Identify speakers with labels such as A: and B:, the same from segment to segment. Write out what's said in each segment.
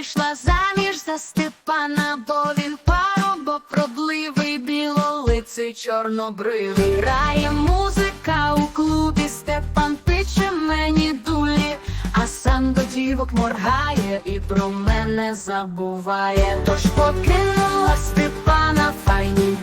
A: вийшла заміж за Степана, бо він парубок пробливий білолиций, чорнобривий. Грає музика у клубі, Степан пиче мені дулі, а сам до дівок моргає і про мене забуває. Тож покинула Степана файні.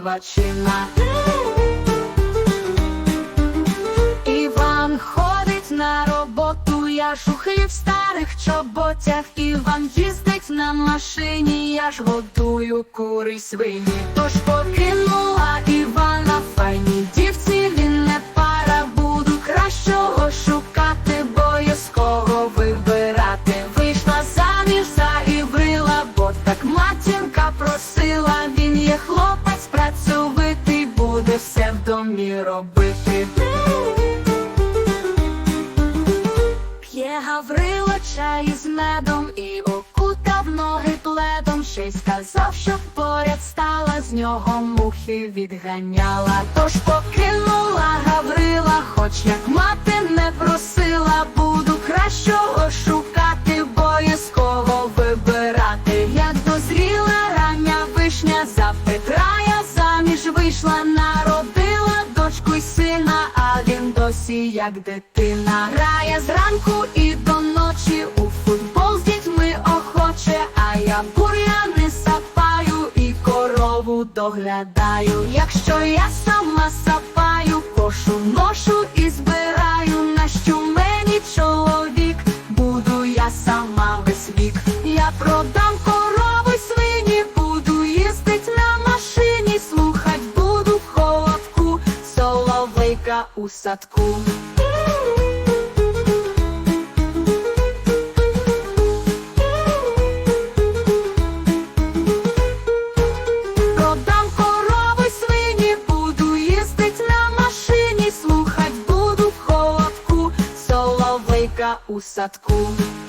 A: І. Іван ходить на роботу, я шухи в старих чоботях. Іван їздить на машині, я ж годую кури свині. Тож покинула Івана, робити. П'є Гаврило чай з медом і окутав ноги пледом. Ще й сказав, що поряд стала, з нього мухи відганяла. Тож покинула Гаврила, хоч як мати не просила, як дитина. Грає зранку і до ночі у футбол з дітьми охоче, а я бур'яни сапаю і корову доглядаю. Якщо я сама сапаю, кошу ношу і збираю, на що мені чоловік, буду я сама весь вік. Я продам корову й свині, буду їздить на машині, слухать буду холодку, соловейка у садку. úsadku.